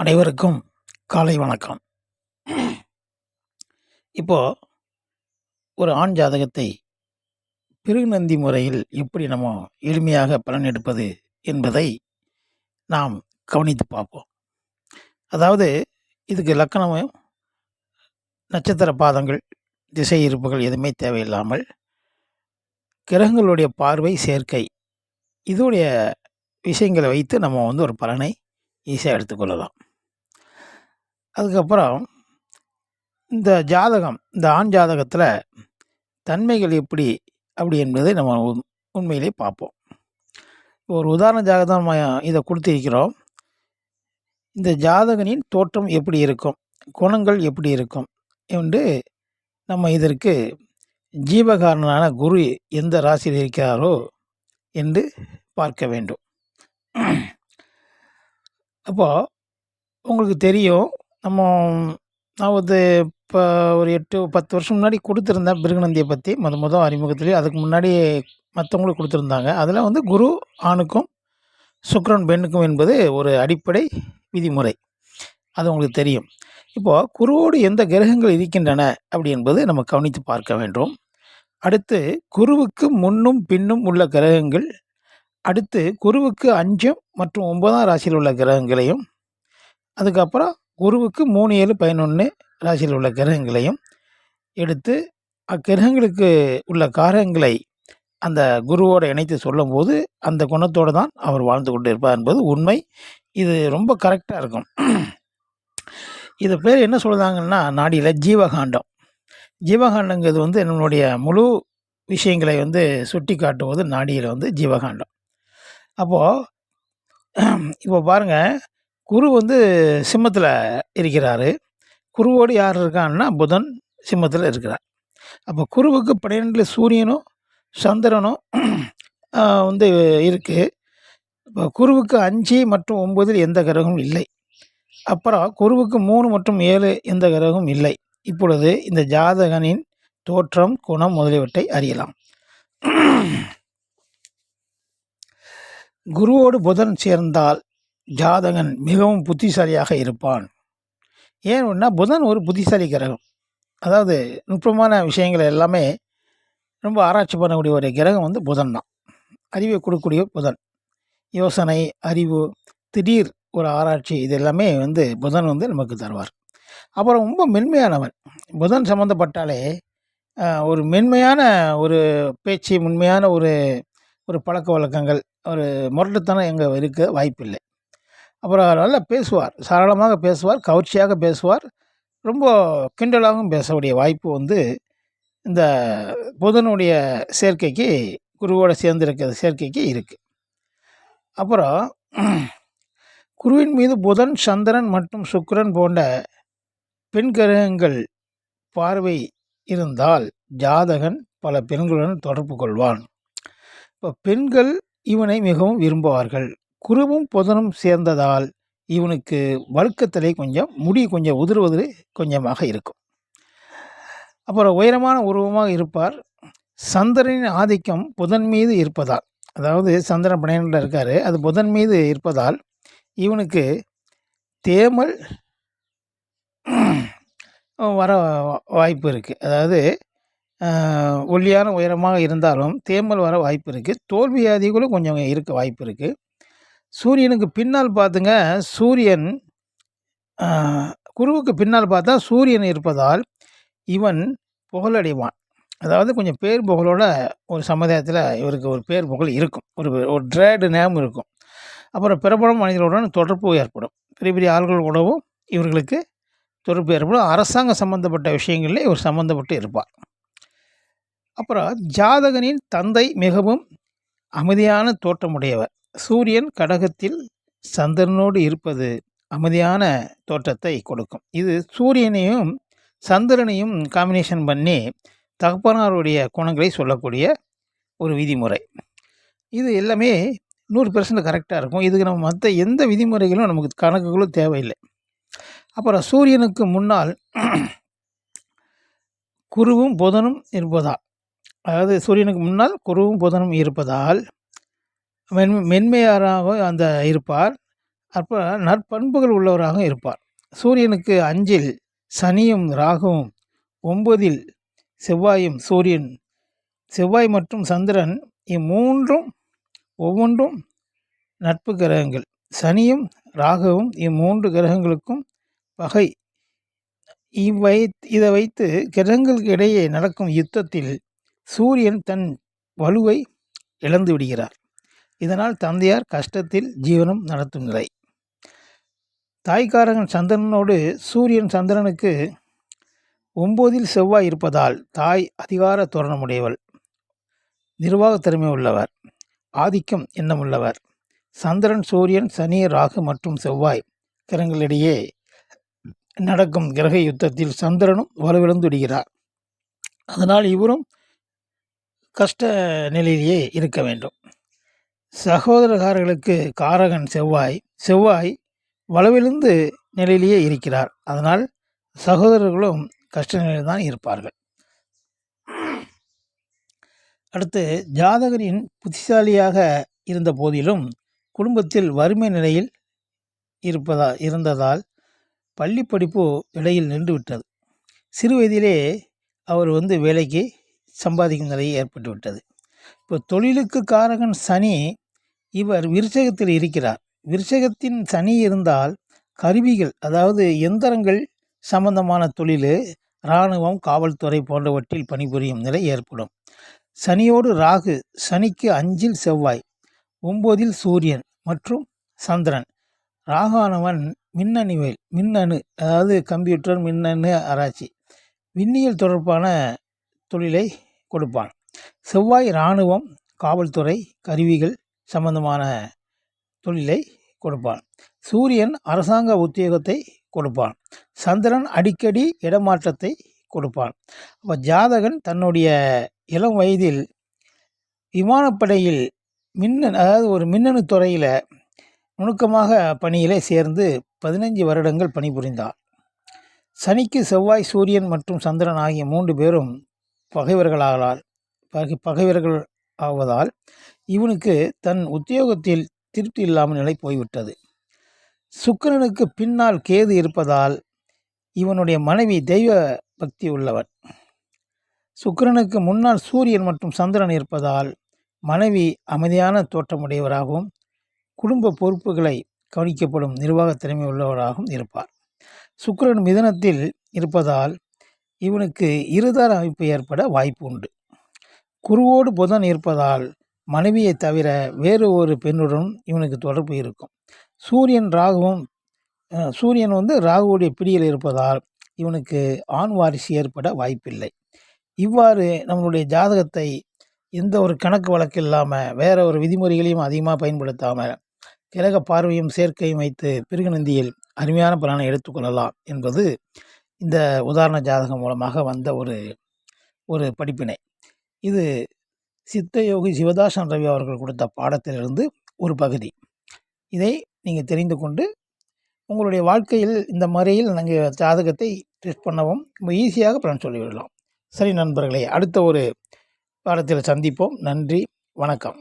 அனைவருக்கும் காலை வணக்கம். இப்போ ஒரு ஆண் ஜாதகத்தை பிருநந்தி முறையில் எப்படி நம்ம எளிமையாக பலன் எடுப்பது என்பதை நாம் கவனித்து பார்ப்போம். அதாவது இதுக்கு லக்கணமும் நட்சத்திர பாதங்கள் திசை இருப்புகள் எதுவுமே தேவையில்லாமல் கிரகங்களுடைய பார்வை சேர்க்கை இதோடைய விஷயங்களை வைத்து நம்ம வந்து ஒரு பலனை ஈஸியாக எடுத்துக்கொள்ளலாம். அதுக்கப்புறம் இந்த ஜாதகம் இந்த ஆண் ஜாதகத்தில் தன்மைகள் எப்படி அப்படி என்பதை நம்ம உண்- உண்மையிலே பார்ப்போம். ஒரு உதாரண ஜாதகம் நம்ம இதை கொடுத்திருக்கிறோம். இந்த ஜாதகனின் தோற்றம் எப்படி இருக்கும் குணங்கள் எப்படி இருக்கும் என்று நம்ம இதற்கு ஜீவகாரனான குரு எந்த ராசியில் இருக்கிறாரோ என்று பார்க்க வேண்டும். அப்போ உங்களுக்கு தெரியும் நம்ம நான் வந்து இப்போ ஒரு எட்டு பத்து வருஷம் முன்னாடி கொடுத்துருந்தேன் பிருகுநந்தியை பற்றி முத முத அறிமுகத்திலே அதுக்கு முன்னாடி மற்றவங்களுக்கு கொடுத்துருந்தாங்க. அதில் வந்து குரு ஆணுக்கும் சுக்ரன் பெண்ணுக்கும் என்பது ஒரு அடிப்படை விதிமுறை. அது உங்களுக்கு தெரியும். இப்போது குருவோடு எந்த கிரகங்கள் இருக்கின்றன அப்படி என்பது நம்ம கவனித்து பார்க்க வேண்டும். அடுத்து குருவுக்கு முன்னும் பின்னும் உள்ள கிரகங்கள் அடுத்து குருவுக்கு அஞ்சும் மற்றும் ஒன்பதாம் ராசியில் உள்ள கிரகங்களையும் அதுக்கப்புறம் குருவுக்கு மூணு ஏழு பதினொன்று ராசியில் உள்ள கிரகங்களையும் எடுத்து அக்கிரகங்களுக்கு உள்ள காரகங்களை அந்த குருவோடு இணைத்து சொல்லும்போது அந்த குணத்தோடு தான் அவர் வாழ்ந்து கொண்டு இருப்பார் என்பது உண்மை. இது ரொம்ப கரெக்டாக இருக்கும். இது பேர் என்ன சொல்கிறாங்கன்னா நாடியில் ஜீவகாண்டம். ஜீவகாண்டங்கிறது வந்து நம்மளுடைய முழு விஷயங்களை வந்து சுட்டி காட்டுவது நாடியில் வந்து ஜீவகாண்டம். அப்போது இப்போ பாருங்கள் குரு வந்து சிம்மத்தில் இருக்கிறாரு. குருவோடு யார் இருக்கான்னா புதன் சிம்மத்தில் இருக்கிறார். அப்போ குருவுக்கு பன்னிரெண்டில் சூரியனும் சந்திரனும் வந்து இருக்குது இப்போ குருவுக்கு அஞ்சு மற்றும் ஒம்பதில் எந்த கிரகமும் இல்லை. அப்புறம் குருவுக்கு மூணு மற்றும் ஏழு எந்த கிரகமும் இல்லை. இப்பொழுது இந்த ஜாதகனின் தோற்றம் குணம் முதலியவற்றை அறியலாம். குருவோடு புதன் சேர்ந்தால் ஜாதகன் மிகவும் புத்திசாலியாக இருப்பான். ஏன்னா புதன் ஒரு புத்திசாலி கிரகம் அதாவது நுட்பமான விஷயங்கள் எல்லாமே ரொம்ப ஆராய்ச்சி பண்ணக்கூடிய ஒரு கிரகம் வந்து புதன் தான். அறிவை கொடுக்கக்கூடிய புதன். யோசனை அறிவு திடீர் ஒரு ஆராய்ச்சி இது எல்லாமே வந்து புதன் வந்து நமக்கு தருவார். அப்புறம் ரொம்ப மென்மையானவன். புதன் சம்மந்தப்பட்டாலே ஒரு மென்மையான ஒரு பேச்சு மென்மையான ஒரு ஒரு பழக்க வழக்கங்கள் ஒரு முரட்டுத்தனம் எங்கே இருக்க வாய்ப்பில்லை. அப்புறம் நல்லா பேசுவார். சரளமாக பேசுவார் கவர்ச்சியாக பேசுவார். ரொம்ப கிண்டலாகவும் பேசக்கூடிய வாய்ப்பு வந்து இந்த புதனுடைய சேர்க்கைக்கு குருவோட சேர்ந்திருக்கிற சேர்க்கைக்கு இருக்குது அப்புறம் குருவின் மீது புதன் சந்திரன் மற்றும் சுக்கரன் போன்ற பெண் கிரகங்கள் பார்வை இருந்தால் ஜாதகன் பல பெண்களுடன் தொடர்பு கொள்வான். இப்போ பெண்கள் இவனை மிகவும் விரும்புவார்கள். குருவும் புதனும் சேர்ந்ததால் இவனுக்கு வழுக்கத்திலே கொஞ்சம் முடி கொஞ்சம் உதிர்வது கொஞ்சமாக இருக்கும். அப்புறம் உயரமான உருவமாக இருப்பார். சந்திரனின் ஆதிக்கம் புதன் மீது இருப்பதால் அதாவது சந்திரன் பன்னிரெண்டில் இருக்கார் அது புதன் மீது இருப்பதால் இவனுக்கு தேமல் வர வாய்ப்பு இருக்குது அதாவது ஒல்லியான உயரமாக இருந்தாலும் தேமல் வர வாய்ப்பு இருக்குது தோல்வியாதிகளும் கொஞ்சம் இருக்க வாய்ப்பு இருக்குது சூரியனுக்கு பின்னால் பார்த்துங்க சூரியன் குருவுக்கு பின்னால் பார்த்தா சூரியன் இருப்பதால் இவன் புகழடைவான். அதாவது கொஞ்சம் பேர் புகழோட ஒரு சமுதாயத்தில் இவருக்கு ஒரு பேர் புகழ் இருக்கும். ஒரு ஒரு ட்ரேடு நேம் இருக்கும். அப்புறம் பிரபலம் மனிதர்களுடன் தொடர்பு ஏற்படும். பெரிய பெரிய ஆள்கள் கூடவும் இவர்களுக்கு தொடர்பு ஏற்படும். அரசாங்க சம்பந்தப்பட்ட விஷயங்களில் இவர் சம்மந்தப்பட்டு இருப்பார். அப்புறம் ஜாதகனின் தந்தை மிகவும் அமைதியான தோற்றமுடையவர். சூரியன் கடகத்தில் சந்திரனோடு இருப்பது அமைதியான தோற்றத்தை கொடுக்கும். இது சூரியனையும் சந்திரனையும் காம்பினேஷன் பண்ணி தகப்பனாருடைய குணங்களை சொல்லக்கூடிய ஒரு விதிமுறை. இது எல்லாமே நூறு பெர்சன்ட் கரெக்டாக இருக்கும். இதுக்கு நம்ம மற்ற எந்த விதிமுறைகளும் நமக்கு கணக்குகளும் தேவையில்லை. அப்புறம் சூரியனுக்கு முன்னால் குருவும் புதனும் இருப்பதால் அதாவது சூரியனுக்கு முன்னால் குருவும் புதனும் இருப்பதால் மென் மென்மையாராக அந்த இருப்பார். அப்போ நற்பண்புகள் உள்ளவராக இருப்பார். சூரியனுக்கு அஞ்சில் சனியும் ராகுவும் ஒன்பதில் செவ்வாயும் சூரியன். செவ்வாய் மற்றும் சந்திரன் இம்மூன்றும் ஒவ்வொன்றும் நட்பு கிரகங்கள். சனியும் ராகுவும் இம்மூன்று கிரகங்களுக்கும் பகை. இவை இதை வைத்து கிரகங்களுக்கு இடையே நடக்கும் யுத்தத்தில் சூரியன் தன் வலுவை இழந்து விடுகிறார். இதனால் தந்தையார் கஷ்டத்தில் ஜீவனம் நடத்தும் நிலை. தாய்க்காரகன் சந்திரனோடு சூரியன் சந்திரனுக்கு ஒம்போதில் செவ்வாய் இருப்பதால் தாய் அதிகார தோரணமுடையவள். நிர்வாக திறமை உள்ளவர். ஆதிக்கம் எண்ணமுள்ளவர். சந்திரன் சூரியன் சனி ராகு மற்றும் செவ்வாய் கிரகங்களிடையே நடக்கும் கிரக யுத்தத்தில் சந்திரனும் வலுவிழந்துடுகிறார் அதனால் இவரும் கஷ்ட நிலையிலேயே இருக்க வேண்டும். சகோதரகாரர்களுக்கு காரகன் செவ்வாய். செவ்வாய் வலுவிழந்து நிலையிலேயே இருக்கிறார். அதனால் சகோதரர்களும் கஷ்ட நிலையில் தான் இருப்பார்கள். அடுத்து ஜாதகரின் புத்திசாலியாக இருந்த போதிலும் குடும்பத்தில் வறுமை நிலையில் இருப்பதா இருந்ததால் பள்ளி படிப்பு இடையில் நின்றுவிட்டது சிறு வயதிலே அவர் வந்து வேலைக்கு சம்பாதிக்கும் நிலை ஏற்பட்டு விட்டது. இப்போ தொழிலுக்கு காரகன் சனி இவர் விருச்சகத்தில் இருக்கிறார். விருச்சகத்தின் சனி இருந்தால் கருவிகள் அதாவது எந்திரங்கள் சம்பந்தமான தொழில் இராணுவம் காவல்துறை போன்றவற்றில் பணிபுரியும் நிலை ஏற்படும். சனியோடு ராகு சனிக்கு அஞ்சில் செவ்வாய் ஒம்போதில் சூரியன் மற்றும் சந்திரன். ராகானவன் மின்னணுவியல் மின்னணு அதாவது கம்ப்யூட்டர் மின்னணு ஆராய்ச்சி விண்ணியல் தொடர்பான தொழிலை கொடுப்பான். செவ்வாய் இராணுவம் காவல்துறை கருவிகள் சம்பந்தமான தொழிலை கொடுப்பான். சூரியன் அரசாங்க உத்தியோகத்தை கொடுப்பான். சந்திரன் அடிக்கடி இடமாற்றத்தை கொடுப்பான். அப்போ ஜாதகன் தன்னுடைய இளம் வயதில் விமானப்படையில் மின்னணு அதாவது ஒரு மின்னணு துறையில் நுணுக்கமாக பணியிலே சேர்ந்து பதினஞ்சு வருடங்கள் பணிபுரிந்தார். சனிக்கு செவ்வாய் சூரியன் மற்றும் சந்திரன் ஆகிய மூன்று பேரும் பகைவர்களாகலால் பகை பகைவர்கள் ஆவதால் இவனுக்கு தன் உத்தியோகத்தில் திருப்தி இல்லாமல் நிலை போய்விட்டது. சுக்கிரனுக்கு பின்னால் கேது இருப்பதால் இவனுடைய மனைவி தெய்வ பக்தி உள்ளவன் சுக்கிரனுக்கு முன்னால் சூரியன் மற்றும் சந்திரன் இருப்பதால் மனைவி அமைதியான தோற்றமுடையவராகவும் குடும்ப பொறுப்புகளை கவனிக்கப்படும் நிர்வாக திறமை உள்ளவராகவும் இருப்பார். சுக்கரன் மிதனத்தில் இருப்பதால் இவனுக்கு இருதார அமைப்பு ஏற்பட வாய்ப்பு உண்டு. குருவோடு புதன் இருப்பதால் மனைவியை தவிர வேறு ஒரு பெண்ணுடன் இவனுக்கு தொடர்பு இருக்கும். சூரியன் ராகுவும் சூரியன் வந்து ராகுவுடைய பிடியில் இருப்பதால் இவனுக்கு ஆண் வாரிசு ஏற்பட வாய்ப்பில்லை. இவ்வாறு நம்மளுடைய ஜாதகத்தை எந்த ஒரு கணக்கு வழக்கு இல்லாமல் வேற ஒரு விதிமுறைகளையும் அதிகமாக பயன்படுத்தாமல் கிரக பார்வையும் சேர்க்கையும் வைத்து பிருகுநந்தியில் அருமையான பலனை எடுத்துக்கொள்ளலாம் என்பது இந்த உதாரண ஜாதகம் மூலமாக வந்த ஒரு ஒரு படிப்பினை. இது சித்த யோகி சிவதாசன் ரவி அவர்கள் கொடுத்த பாடத்திலிருந்து ஒரு பகுதி. இதை நீங்கள் தெரிந்து கொண்டு உங்களுடைய வாழ்க்கையில் இந்த முறையில் நீங்கள் ஜாதகத்தை டெஸ்ட் பண்ணவும் ரொம்ப ஈஸியாக பலன் சொல்லிவிடலாம். சரி நண்பர்களே அடுத்த ஒரு பாடத்தில் சந்திப்போம். நன்றி வணக்கம்.